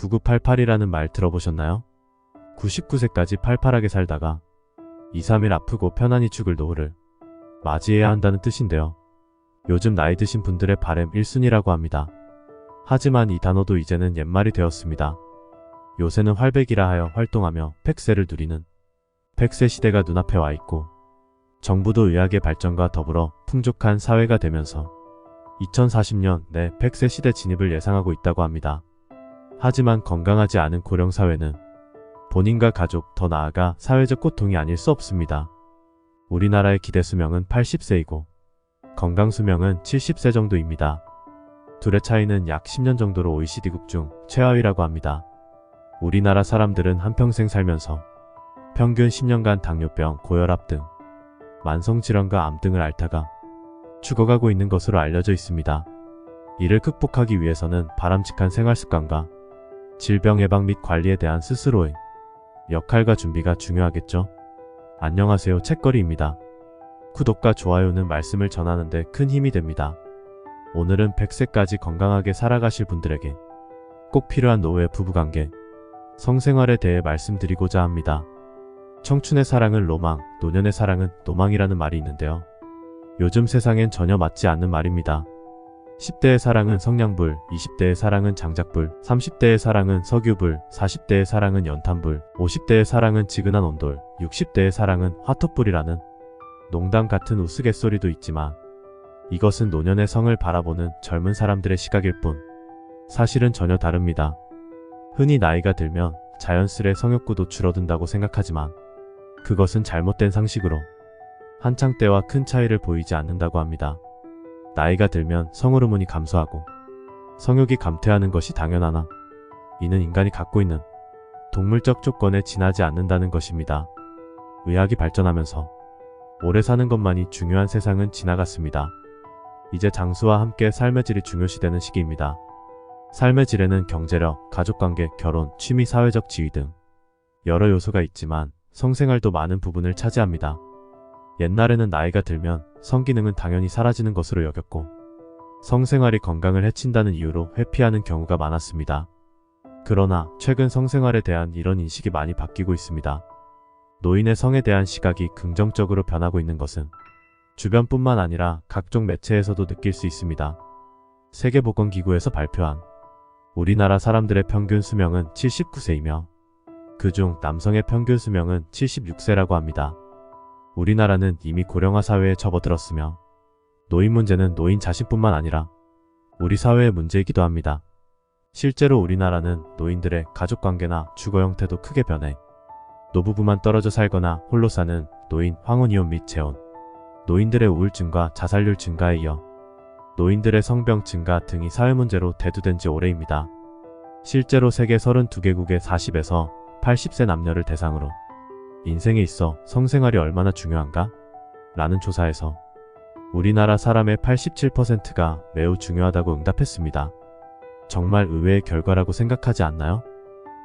9988이라는 말 들어보셨나요? 99세까지 팔팔하게 살다가 2, 3일 아프고 편안히 죽을 노후를 맞이해야 한다는 뜻인데요. 요즘 나이 드신 분들의 바램 1순위라고 합니다. 하지만 이 단어도 이제는 옛말이 되었습니다. 요새는 활백이라 하여 활동하며 팩세를 누리는 팩세 시대가 눈앞에 와 있고 정부도 의학의 발전과 더불어 풍족한 사회가 되면서 2040년 내 팩세 시대 진입을 예상하고 있다고 합니다. 하지만 건강하지 않은 고령 사회는 본인과 가족 더 나아가 사회적 고통이 아닐 수 없습니다. 우리나라의 기대 수명은 80세이고 건강 수명은 70세 정도입니다. 둘의 차이는 약 10년 정도로 OECD국 중 최하위라고 합니다. 우리나라 사람들은 한평생 살면서 평균 10년간 당뇨병, 고혈압 등 만성질환과 암 등을 앓다가 죽어가고 있는 것으로 알려져 있습니다. 이를 극복하기 위해서는 바람직한 생활 습관과 질병 예방 및 관리에 대한 스스로의 역할과 준비가 중요하겠죠? 안녕하세요 책거리입니다. 구독과 좋아요는 말씀을 전하는데 큰 힘이 됩니다. 오늘은 100세까지 건강하게 살아가실 분들에게 꼭 필요한 노후의 부부관계, 성생활에 대해 말씀드리고자 합니다. 청춘의 사랑은 로망, 노년의 사랑은 노망이라는 말이 있는데요. 요즘 세상엔 전혀 맞지 않는 말입니다. 10대의 사랑은 성냥불, 20대의 사랑은 장작불, 30대의 사랑은 석유불, 40대의 사랑은 연탄불, 50대의 사랑은 지근한 온돌, 60대의 사랑은 화토불이라는 농담 같은 우스갯소리도 있지만 이것은 노년의 성을 바라보는 젊은 사람들의 시각일 뿐 사실은 전혀 다릅니다. 흔히 나이가 들면 자연스레 성욕구도 줄어든다고 생각하지만 그것은 잘못된 상식으로 한창 때와 큰 차이를 보이지 않는다고 합니다. 나이가 들면 성호르몬이 감소하고 성욕이 감퇴하는 것이 당연하나 이는 인간이 갖고 있는 동물적 조건에 지나지 않는다는 것입니다. 의학이 발전하면서 오래 사는 것만이 중요한 세상은 지나갔습니다. 이제 장수와 함께 삶의 질이 중요시되는 시기입니다. 삶의 질에는 경제력, 가족관계, 결혼, 취미, 사회적 지위 등 여러 요소가 있지만 성생활도 많은 부분을 차지합니다. 옛날에는 나이가 들면 성기능은 당연히 사라지는 것으로 여겼고 성생활이 건강을 해친다는 이유로 회피하는 경우가 많았습니다. 그러나 최근 성생활에 대한 이런 인식이 많이 바뀌고 있습니다. 노인의 성에 대한 시각이 긍정적으로 변하고 있는 것은 주변뿐만 아니라 각종 매체에서도 느낄 수 있습니다. 세계보건기구에서 발표한 우리나라 사람들의 평균 수명은 79세이며 그중 남성의 평균 수명은 76세라고 합니다. 우리나라는 이미 고령화 사회에 접어들었으며 노인 문제는 노인 자신뿐만 아니라 우리 사회의 문제이기도 합니다. 실제로 우리나라는 노인들의 가족관계나 주거 형태도 크게 변해 노부부만 떨어져 살거나 홀로 사는 노인 황혼이혼 및 재혼, 노인들의 우울증과 자살률 증가에 이어 노인들의 성병 증가 등이 사회 문제로 대두된 지 오래입니다. 실제로 세계 32개국의 40에서 80세 남녀를 대상으로 인생에 있어 성생활이 얼마나 중요한가? 라는 조사에서 우리나라 사람의 87%가 매우 중요하다고 응답했습니다. 정말 의외의 결과라고 생각하지 않나요?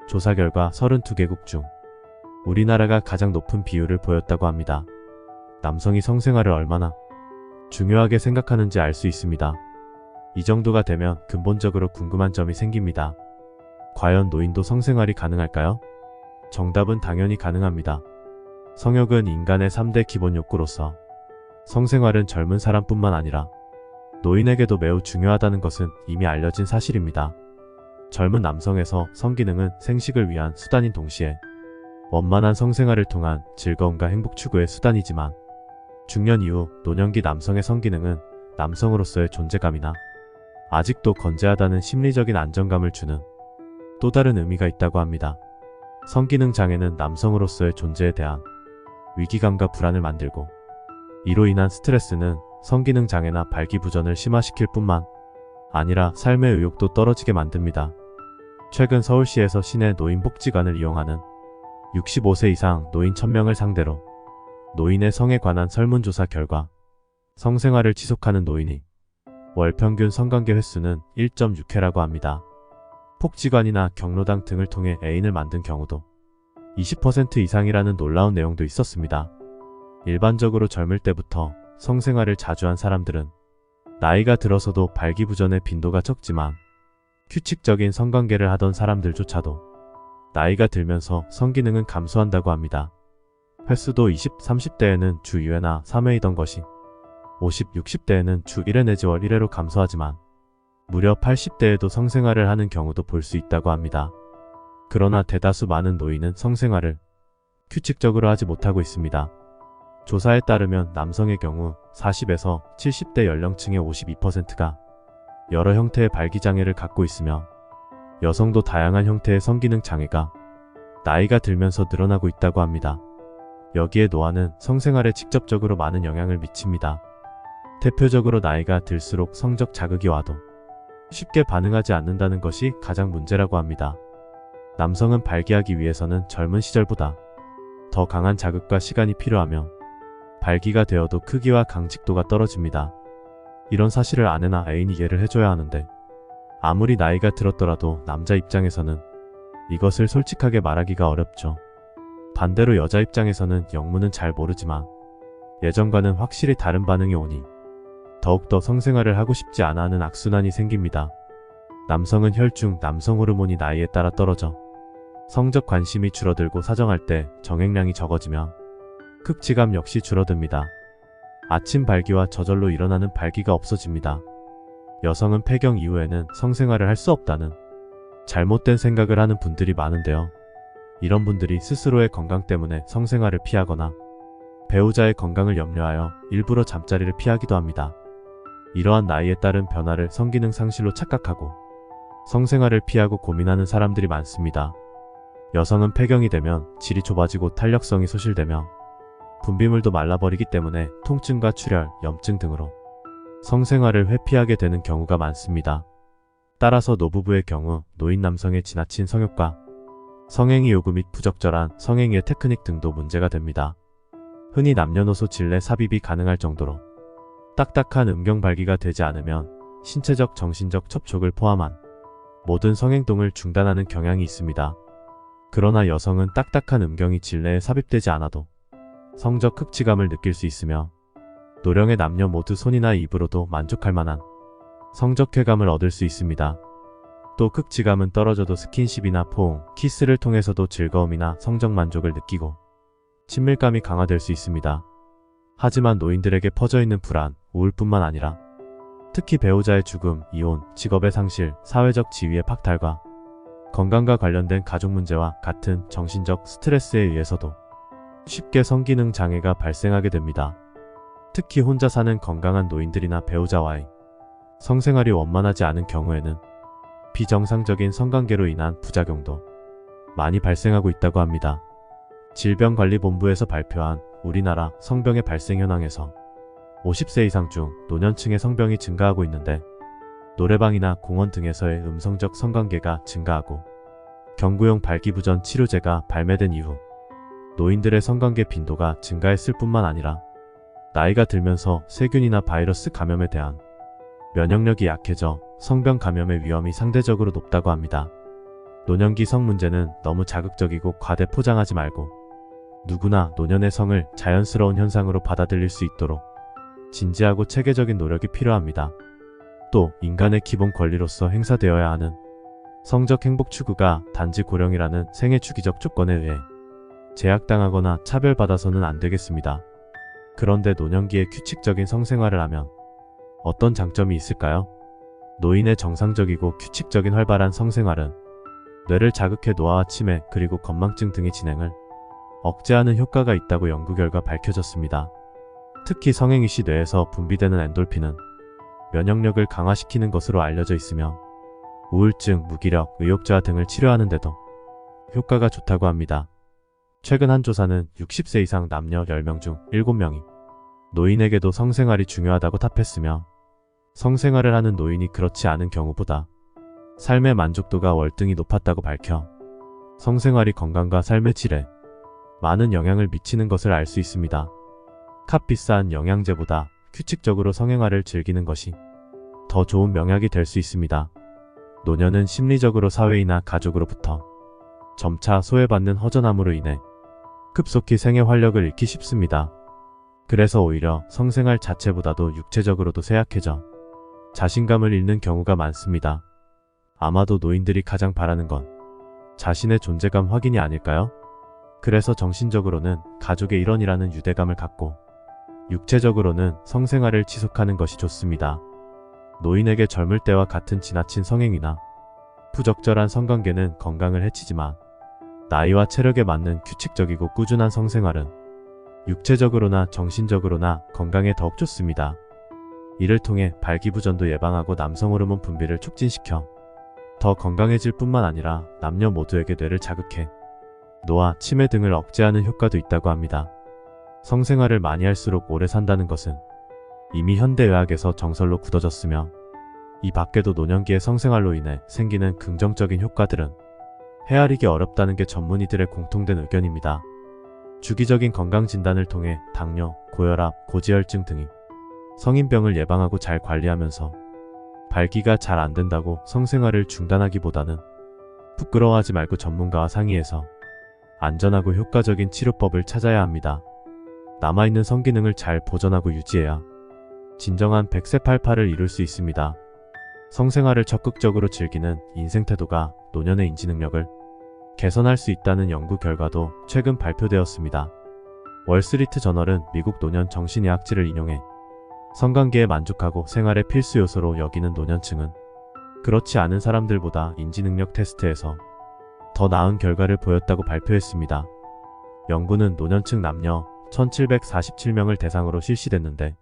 조사 결과 32개국 중 우리나라가 가장 높은 비율을 보였다고 합니다. 남성이 성생활을 얼마나 중요하게 생각하는지 알 수 있습니다. 이 정도가 되면 근본적으로 궁금한 점이 생깁니다. 과연 노인도 성생활이 가능할까요? 정답은 당연히 가능합니다. 성욕은 인간의 3대 기본 욕구로서 성생활은 젊은 사람뿐만 아니라 노인에게도 매우 중요하다는 것은 이미 알려진 사실입니다. 젊은 남성에서 성기능은 생식을 위한 수단인 동시에 원만한 성생활을 통한 즐거움과 행복 추구의 수단이지만 중년 이후 노년기 남성의 성기능은 남성으로서의 존재감이나 아직도 건재하다는 심리적인 안정감을 주는 또 다른 의미가 있다고 합니다. 성기능 장애는 남성으로서의 존재에 대한 위기감과 불안을 만들고 이로 인한 스트레스는 성기능 장애나 발기부전을 심화시킬 뿐만 아니라 삶의 의욕도 떨어지게 만듭니다. 최근 서울시에서 시내 노인복지관을 이용하는 65세 이상 노인 1000명을 상대로 노인의 성에 관한 설문조사 결과 성생활을 지속하는 노인이 월 평균 성관계 횟수는 1.6회라고 합니다. 폭지관이나 경로당 등을 통해 애인을 만든 경우도 20% 이상이라는 놀라운 내용도 있었습니다. 일반적으로 젊을 때부터 성생활을 자주 한 사람들은 나이가 들어서도 발기부전의 빈도가 적지만 규칙적인 성관계를 하던 사람들조차도 나이가 들면서 성기능은 감소한다고 합니다. 횟수도 20, 30대에는 주 2회나 3회이던 것이 50, 60대에는 주 1회 내지 월 1회로 감소하지만 무려 80대에도 성생활을 하는 경우도 볼 수 있다고 합니다. 그러나 대다수 많은 노인은 성생활을 규칙적으로 하지 못하고 있습니다. 조사에 따르면 남성의 경우 40에서 70대 연령층의 52%가 여러 형태의 발기장애를 갖고 있으며 여성도 다양한 형태의 성기능 장애가 나이가 들면서 늘어나고 있다고 합니다. 여기에 노화는 성생활에 직접적으로 많은 영향을 미칩니다. 대표적으로 나이가 들수록 성적 자극이 와도 쉽게 반응하지 않는다는 것이 가장 문제라고 합니다. 남성은 발기하기 위해서는 젊은 시절보다 더 강한 자극과 시간이 필요하며 발기가 되어도 크기와 강직도가 떨어집니다. 이런 사실을 아내나 애인이 이해를 해줘야 하는데 아무리 나이가 들었더라도 남자 입장에서는 이것을 솔직하게 말하기가 어렵죠. 반대로 여자 입장에서는 영문은 잘 모르지만 예전과는 확실히 다른 반응이 오니 더욱더 성생활을 하고 싶지 않아 하는 악순환이 생깁니다. 남성은 혈중 남성 호르몬이 나이에 따라 떨어져 성적 관심이 줄어들고 사정할 때 정액량이 적어지며 극치감 역시 줄어듭니다. 아침 발기와 저절로 일어나는 발기가 없어집니다. 여성은 폐경 이후에는 성생활을 할 수 없다는 잘못된 생각을 하는 분들이 많은데요. 이런 분들이 스스로의 건강 때문에 성생활을 피하거나 배우자의 건강을 염려하여 일부러 잠자리를 피하기도 합니다. 이러한 나이에 따른 변화를 성기능 상실로 착각하고 성생활을 피하고 고민하는 사람들이 많습니다. 여성은 폐경이 되면 질이 좁아지고 탄력성이 소실되며 분비물도 말라버리기 때문에 통증과 출혈, 염증 등으로 성생활을 회피하게 되는 경우가 많습니다. 따라서 노부부의 경우 노인 남성의 지나친 성욕과 성행위 요구 및 부적절한 성행위의 테크닉 등도 문제가 됩니다. 흔히 남녀노소 질내 삽입이 가능할 정도로 딱딱한 음경 발기가 되지 않으면 신체적 정신적 접촉을 포함한 모든 성행동을 중단하는 경향이 있습니다. 그러나 여성은 딱딱한 음경이 질내에 삽입되지 않아도 성적 흡치감을 느낄 수 있으며 노령의 남녀 모두 손이나 입으로도 만족할 만한 성적 쾌감을 얻을 수 있습니다. 또 극치감은 떨어져도 스킨십이나 포옹, 키스를 통해서도 즐거움이나 성적 만족을 느끼고 친밀감이 강화될 수 있습니다. 하지만 노인들에게 퍼져 있는 불안, 우울뿐만 아니라 특히 배우자의 죽음, 이혼, 직업의 상실, 사회적 지위의 박탈과 건강과 관련된 가족 문제와 같은 정신적 스트레스에 의해서도 쉽게 성기능 장애가 발생하게 됩니다. 특히 혼자 사는 건강한 노인들이나 배우자와의 성생활이 원만하지 않은 경우에는 비정상적인 성관계로 인한 부작용도 많이 발생하고 있다고 합니다. 질병관리본부에서 발표한 우리나라 성병의 발생 현황에서 50세 이상 중 노년층의 성병이 증가하고 있는데 노래방이나 공원 등에서의 음성적 성관계가 증가하고 경구용 발기부전 치료제가 발매된 이후 노인들의 성관계 빈도가 증가했을 뿐만 아니라 나이가 들면서 세균이나 바이러스 감염에 대한 면역력이 약해져 성병 감염의 위험이 상대적으로 높다고 합니다. 노년기 성 문제는 너무 자극적이고 과대 포장하지 말고 누구나 노년의 성을 자연스러운 현상으로 받아들일 수 있도록 진지하고 체계적인 노력이 필요합니다. 또 인간의 기본 권리로서 행사되어야 하는 성적 행복 추구가 단지 고령이라는 생애 주기적 조건에 의해 제약당하거나 차별받아서는 안 되겠습니다. 그런데 노년기에 규칙적인 성생활을 하면 어떤 장점이 있을까요? 노인의 정상적이고 규칙적인 활발한 성생활은 뇌를 자극해 노화와 치매 그리고 건망증 등의 진행을 억제하는 효과가 있다고 연구 결과 밝혀졌습니다. 특히 성행위 시 뇌에서 분비되는 엔돌핀은 면역력을 강화시키는 것으로 알려져 있으며 우울증, 무기력, 의욕저하 등을 치료하는데도 효과가 좋다고 합니다. 최근 한 조사는 60세 이상 남녀 10명 중 7명이 노인에게도 성생활이 중요하다고 답했으며 성생활을 하는 노인이 그렇지 않은 경우보다 삶의 만족도가 월등히 높았다고 밝혀 성생활이 건강과 삶의 질에 많은 영향을 미치는 것을 알 수 있습니다. 값 비싼 영양제보다 규칙적으로 성행활을 즐기는 것이 더 좋은 명약이 될 수 있습니다. 노년은 심리적으로 사회이나 가족으로부터 점차 소외받는 허전함으로 인해 급속히 생애 활력을 잃기 쉽습니다. 그래서 오히려 성생활 자체보다도 육체적으로도 쇠약해져 자신감을 잃는 경우가 많습니다. 아마도 노인들이 가장 바라는 건 자신의 존재감 확인이 아닐까요? 그래서 정신적으로는 가족의 일원이라는 유대감을 갖고 육체적으로는 성생활을 지속하는 것이 좋습니다. 노인에게 젊을 때와 같은 지나친 성행위나 부적절한 성관계는 건강을 해치지만 나이와 체력에 맞는 규칙적이고 꾸준한 성생활은 육체적으로나 정신적으로나 건강에 더욱 좋습니다. 이를 통해 발기부전도 예방하고 남성 호르몬 분비를 촉진시켜 더 건강해질 뿐만 아니라 남녀 모두에게 뇌를 자극해 노화, 치매 등을 억제하는 효과도 있다고 합니다. 성생활을 많이 할수록 오래 산다는 것은 이미 현대의학에서 정설로 굳어졌으며 이 밖에도 노년기의 성생활로 인해 생기는 긍정적인 효과들은 헤아리기 어렵다는 게 전문의들의 공통된 의견입니다. 주기적인 건강 진단을 통해 당뇨, 고혈압, 고지혈증 등이 성인병을 예방하고 잘 관리하면서 발기가 잘 안 된다고 성생활을 중단하기보다는 부끄러워하지 말고 전문가와 상의해서 안전하고 효과적인 치료법을 찾아야 합니다. 남아있는 성기능을 잘 보존하고 유지해야 진정한 100세 88을 이룰 수 있습니다. 성생활을 적극적으로 즐기는 인생 태도가 노년의 인지 능력을 개선할 수 있다는 연구 결과도 최근 발표되었습니다. 월스트리트 저널은 미국 노년 정신의학지를 인용해 성관계에 만족하고 생활의 필수 요소로 여기는 노년층은 그렇지 않은 사람들보다 인지능력 테스트에서 더 나은 결과를 보였다고 발표했습니다. 연구는 노년층 남녀 1747명을 대상으로 실시됐는데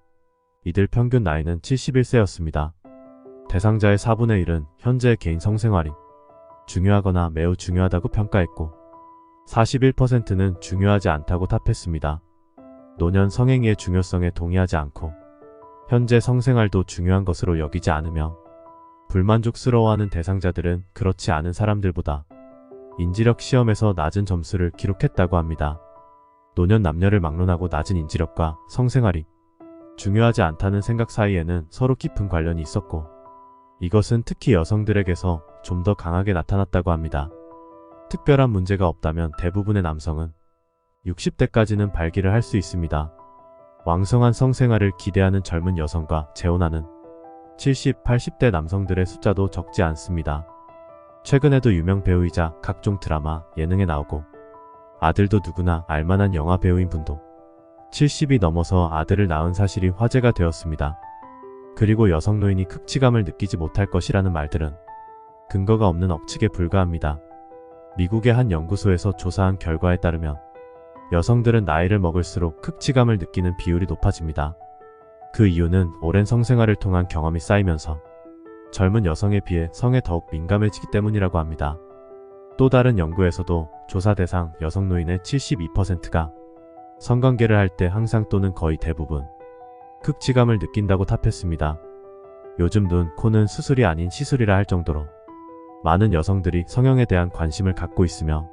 이들 평균 나이는 71세였습니다. 대상자의 4분의 1은 현재 개인 성생활이 중요하거나 매우 중요하다고 평가했고 41%는 중요하지 않다고 답했습니다. 노년 성행위의 중요성에 동의하지 않고 현재 성생활도 중요한 것으로 여기지 않으며 불만족스러워하는 대상자들은 그렇지 않은 사람들보다 인지력 시험에서 낮은 점수를 기록했다고 합니다. 노년 남녀를 막론하고 낮은 인지력과 성생활이 중요하지 않다는 생각 사이에는 서로 깊은 관련이 있었고 이것은 특히 여성들에게서 좀 더 강하게 나타났다고 합니다. 특별한 문제가 없다면 대부분의 남성은 60대까지는 발기를 할 수 있습니다. 왕성한 성생활을 기대하는 젊은 여성과 재혼하는 70, 80대 남성들의 숫자도 적지 않습니다. 최근에도 유명 배우이자 각종 드라마, 예능에 나오고 아들도 누구나 알만한 영화 배우인 분도 70이 넘어서 아들을 낳은 사실이 화제가 되었습니다. 그리고 여성 노인이 극치감을 느끼지 못할 것이라는 말들은 근거가 없는 억측에 불과합니다. 미국의 한 연구소에서 조사한 결과에 따르면 여성들은 나이를 먹을수록 극치감을 느끼는 비율이 높아집니다. 그 이유는 오랜 성생활을 통한 경험이 쌓이면서 젊은 여성에 비해 성에 더욱 민감해지기 때문이라고 합니다. 또 다른 연구에서도 조사 대상 여성 노인의 72%가 성관계를 할 때 항상 또는 거의 대부분 극치감을 느낀다고 답했습니다. 요즘 눈, 코는 수술이 아닌 시술이라 할 정도로 많은 여성들이 성형에 대한 관심을 갖고 있으며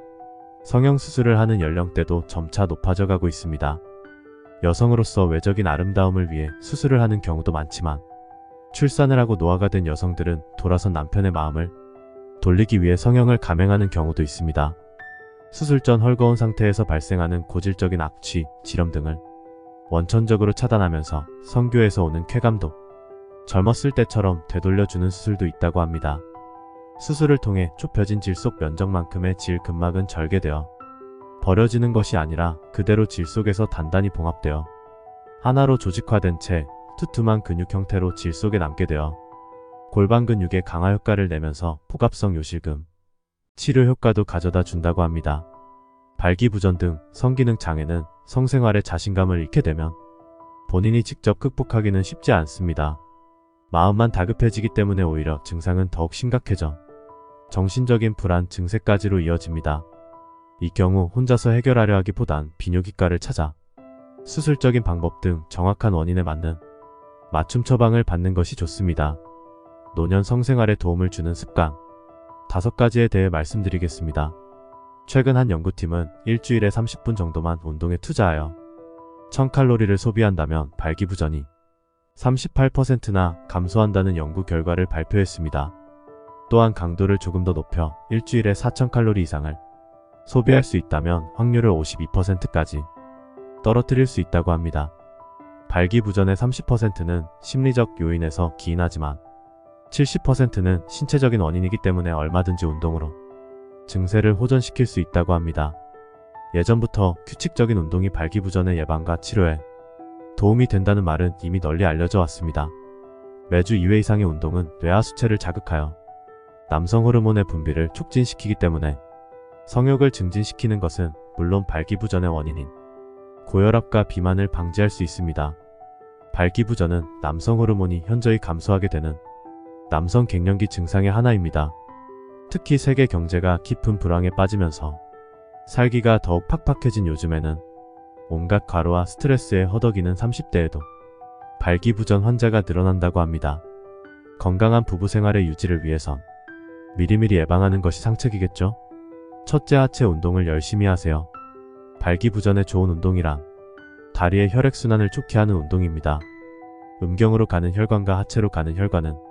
성형 수술을 하는 연령대도 점차 높아져 가고 있습니다. 여성으로서 외적인 아름다움을 위해 수술을 하는 경우도 많지만 출산을 하고 노화가 된 여성들은 돌아선 남편의 마음을 돌리기 위해 성형을 감행하는 경우도 있습니다. 수술 전 헐거운 상태에서 발생하는 고질적인 악취, 지렴 등을 원천적으로 차단하면서 성교에서 오는 쾌감도 젊었을 때처럼 되돌려주는 수술도 있다고 합니다. 수술을 통해 좁혀진 질 속 면적만큼의 질 근막은 절개되어 버려지는 것이 아니라 그대로 질 속에서 단단히 봉합되어 하나로 조직화된 채 투툼한 근육 형태로 질 속에 남게 되어 골반 근육에 강화 효과를 내면서 포갑성 요실금, 치료 효과도 가져다 준다고 합니다. 발기부전 등 성기능 장애는 성생활에 자신감을 잃게 되면 본인이 직접 극복하기는 쉽지 않습니다. 마음만 다급해지기 때문에 오히려 증상은 더욱 심각해져 정신적인 불안 증세까지로 이어집니다. 이 경우 혼자서 해결하려 하기보단 비뇨기과를 찾아 수술적인 방법 등 정확한 원인에 맞는 맞춤 처방을 받는 것이 좋습니다. 노년 성생활에 도움을 주는 습관 다섯 가지에 대해 말씀드리겠습니다. 최근 한 연구팀은 일주일에 30분 정도만 운동에 투자하여 1000칼로리를 소비한다면 발기부전이 38%나 감소한다는 연구 결과를 발표했습니다. 또한 강도를 조금 더 높여 일주일에 4000칼로리 이상을 소비할 수 있다면 확률을 52%까지 떨어뜨릴 수 있다고 합니다. 발기부전의 30%는 심리적 요인에서 기인하지만 70%는 신체적인 원인이기 때문에 얼마든지 운동으로 증세를 호전시킬 수 있다고 합니다. 예전부터 규칙적인 운동이 발기부전의 예방과 치료에 도움이 된다는 말은 이미 널리 알려져 왔습니다. 매주 2회 이상의 운동은 뇌하 수체를 자극하여 남성 호르몬의 분비를 촉진시키기 때문에 성욕을 증진시키는 것은 물론 발기부전의 원인인 고혈압과 비만을 방지할 수 있습니다. 발기부전은 남성 호르몬이 현저히 감소하게 되는 남성 갱년기 증상의 하나입니다. 특히 세계 경제가 깊은 불황에 빠지면서 살기가 더욱 팍팍해진 요즘에는 온갖 과로와 스트레스에 허덕이는 30대에도 발기부전 환자가 늘어난다고 합니다. 건강한 부부 생활의 유지를 위해선 미리미리 예방하는 것이 상책이겠죠? 첫째 하체 운동을 열심히 하세요. 발기부전에 좋은 운동이란 다리의 혈액순환을 좋게 하는 운동입니다. 음경으로 가는 혈관과 하체로 가는 혈관은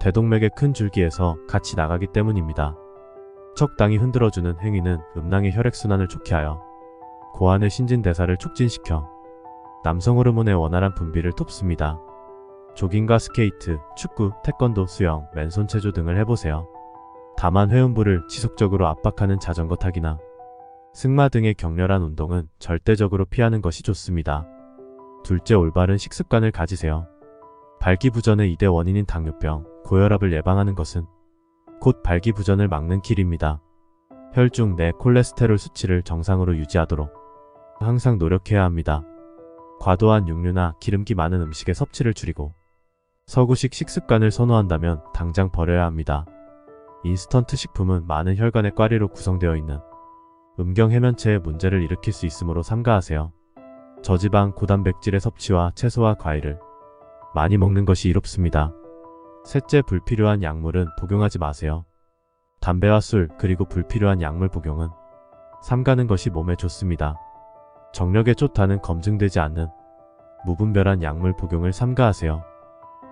대동맥의 큰 줄기에서 같이 나가기 때문입니다. 적당히 흔들어주는 행위는 음낭의 혈액순환을 좋게 하여 고환의 신진대사를 촉진시켜 남성 호르몬의 원활한 분비를 돕습니다. 조깅과 스케이트, 축구, 태권도, 수영, 맨손 체조 등을 해보세요. 다만 회음부를 지속적으로 압박하는 자전거 타기나 승마 등의 격렬한 운동은 절대적으로 피하는 것이 좋습니다. 둘째 올바른 식습관을 가지세요. 발기부전의 2대 원인인 당뇨병, 고혈압을 예방하는 것은 곧 발기부전을 막는 길입니다. 혈중 내 콜레스테롤 수치를 정상으로 유지하도록 항상 노력해야 합니다. 과도한 육류나 기름기 많은 음식의 섭취를 줄이고 서구식 식습관을 선호한다면 당장 버려야 합니다. 인스턴트 식품은 많은 혈관의 꽈리로 구성되어 있는 음경 해면체에 문제를 일으킬 수 있으므로 삼가하세요. 저지방 고단백질의 섭취와 채소와 과일을 많이 먹는 것이 이롭습니다. 셋째 불필요한 약물은 복용하지 마세요. 담배와 술 그리고 불필요한 약물 복용은 삼가는 것이 몸에 좋습니다. 정력에 좋다는 검증되지 않는 무분별한 약물 복용을 삼가하세요.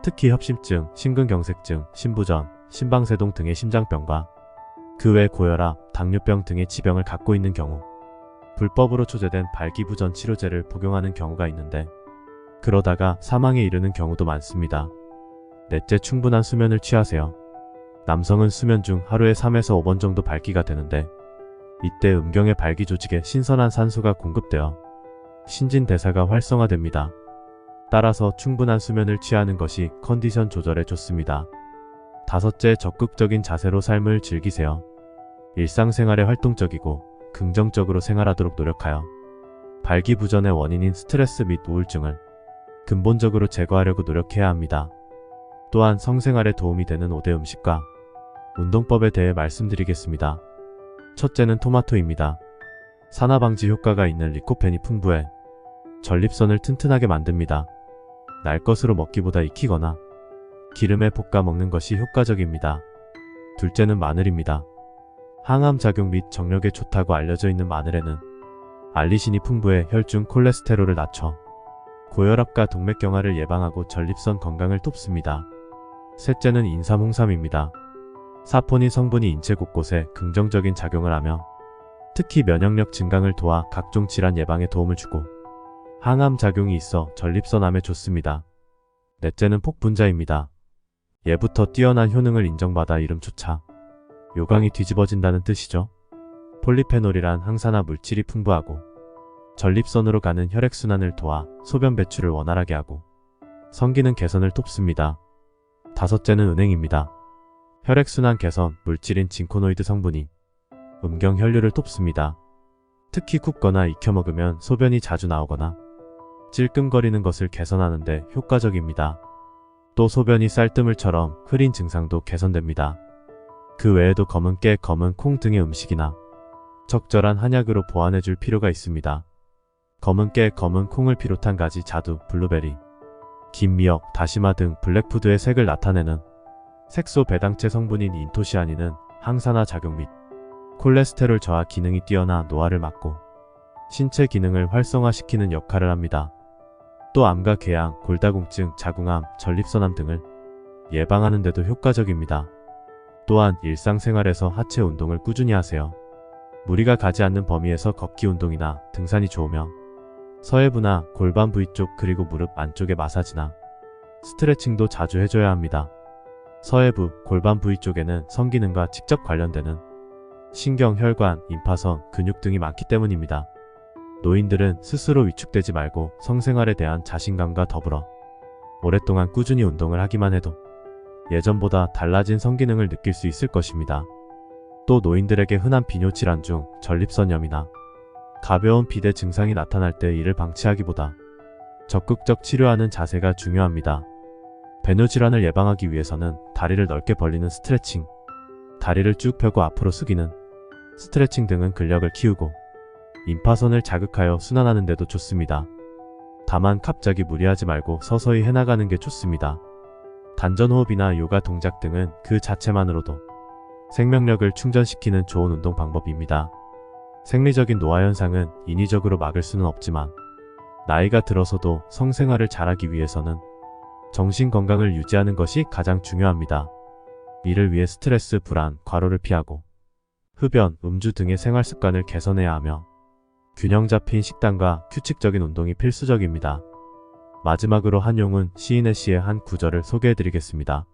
특히 협심증, 심근경색증, 신부전, 심방세동 등의 심장병과 그 외 고혈압, 당뇨병 등의 지병을 갖고 있는 경우 불법으로 초제된 발기부전 치료제를 복용하는 경우가 있는데 그러다가 사망에 이르는 경우도 많습니다. 넷째 충분한 수면을 취하세요. 남성은 수면 중 하루에 3에서 5번 정도 발기가 되는데 이때 음경의 발기 조직에 신선한 산소가 공급되어 신진대사가 활성화됩니다. 따라서 충분한 수면을 취하는 것이 컨디션 조절에 좋습니다. 다섯째 적극적인 자세로 삶을 즐기세요. 일상생활에 활동적이고 긍정적으로 생활하도록 노력하여 발기부전의 원인인 스트레스 및 우울증을 근본적으로 제거하려고 노력해야 합니다. 또한 성생활에 도움이 되는 5대 음식과 운동법에 대해 말씀드리겠습니다. 첫째는 토마토입니다. 산화 방지 효과가 있는 리코펜이 풍부해 전립선을 튼튼하게 만듭니다. 날 것으로 먹기보다 익히거나 기름에 볶아 먹는 것이 효과적입니다. 둘째는 마늘입니다. 항암 작용 및 정력에 좋다고 알려져 있는 마늘에는 알리신이 풍부해 혈중 콜레스테롤을 낮춰 고혈압과 동맥경화를 예방하고 전립선 건강을 돕습니다. 셋째는 인삼 홍삼입니다. 사포닌 성분이 인체 곳곳에 긍정적인 작용을 하며 특히 면역력 증강을 도와 각종 질환 예방에 도움을 주고 항암 작용이 있어 전립선암에 좋습니다. 넷째는 폭분자입니다. 예부터 뛰어난 효능을 인정받아 이름조차 요강이 뒤집어진다는 뜻이죠. 폴리페놀이란 항산화 물질이 풍부하고 전립선으로 가는 혈액순환을 도와 소변 배출을 원활하게 하고 성기능 개선을 돕습니다. 다섯째는 은행입니다. 혈액순환 개선 물질인 징코노이드 성분이 음경 혈류를 돕습니다. 특히 굽거나 익혀 먹으면 소변이 자주 나오거나 찔끔거리는 것을 개선하는데 효과적입니다. 또 소변이 쌀뜨물처럼 흐린 증상도 개선됩니다. 그 외에도 검은 깨, 검은 콩 등의 음식이나 적절한 한약으로 보완해줄 필요가 있습니다. 검은 깨, 검은 콩을 비롯한 가지, 자두, 블루베리, 긴 미역, 다시마 등 블랙푸드의 색을 나타내는 색소 배당체 성분인 인토시아닌은 항산화 작용 및 콜레스테롤 저하 기능이 뛰어나 노화를 막고 신체 기능을 활성화시키는 역할을 합니다. 또 암과 궤양, 골다공증, 자궁암, 전립선암 등을 예방하는 데도 효과적입니다. 또한 일상생활에서 하체 운동을 꾸준히 하세요. 무리가 가지 않는 범위에서 걷기 운동이나 등산이 좋으며 서해부나 골반 부위 쪽 그리고 무릎 안쪽의 마사지나 스트레칭도 자주 해줘야 합니다. 서해부, 골반 부위 쪽에는 성기능과 직접 관련되는 신경, 혈관, 임파선, 근육 등이 많기 때문입니다. 노인들은 스스로 위축되지 말고 성생활에 대한 자신감과 더불어 오랫동안 꾸준히 운동을 하기만 해도 예전보다 달라진 성기능을 느낄 수 있을 것입니다. 또 노인들에게 흔한 비뇨 질환 중 전립선염이나 가벼운 비대 증상이 나타날 때 이를 방치하기보다 적극적 치료하는 자세가 중요합니다. 배뇨 질환을 예방하기 위해서는 다리를 넓게 벌리는 스트레칭, 다리를 쭉 펴고 앞으로 숙이는 스트레칭 등은 근력을 키우고 임파선을 자극하여 순환하는 데도 좋습니다. 다만 갑자기 무리하지 말고 서서히 해나가는 게 좋습니다. 단전호흡이나 요가 동작 등은 그 자체만으로도 생명력을 충전시키는 좋은 운동 방법입니다. 생리적인 노화 현상은 인위적으로 막을 수는 없지만 나이가 들어서도 성생활을 잘하기 위해서는 정신 건강을 유지하는 것이 가장 중요합니다. 이를 위해 스트레스, 불안, 과로를 피하고 흡연, 음주 등의 생활 습관을 개선해야 하며 균형 잡힌 식단과 규칙적인 운동이 필수적입니다. 마지막으로 한용운 시인의 시의 한 구절을 소개해 드리겠습니다.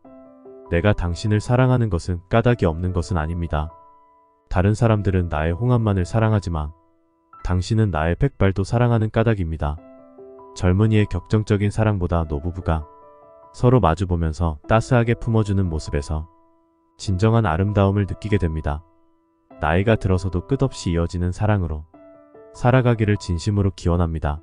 내가 당신을 사랑하는 것은 까닭이 없는 것은 아닙니다. 다른 사람들은 나의 홍합만을 사랑하지만 당신은 나의 백발도 사랑하는 까닭입니다. 젊은이의 격정적인 사랑보다 노부부가 서로 마주보면서 따스하게 품어주는 모습에서 진정한 아름다움을 느끼게 됩니다. 나이가 들어서도 끝없이 이어지는 사랑으로 살아가기를 진심으로 기원합니다.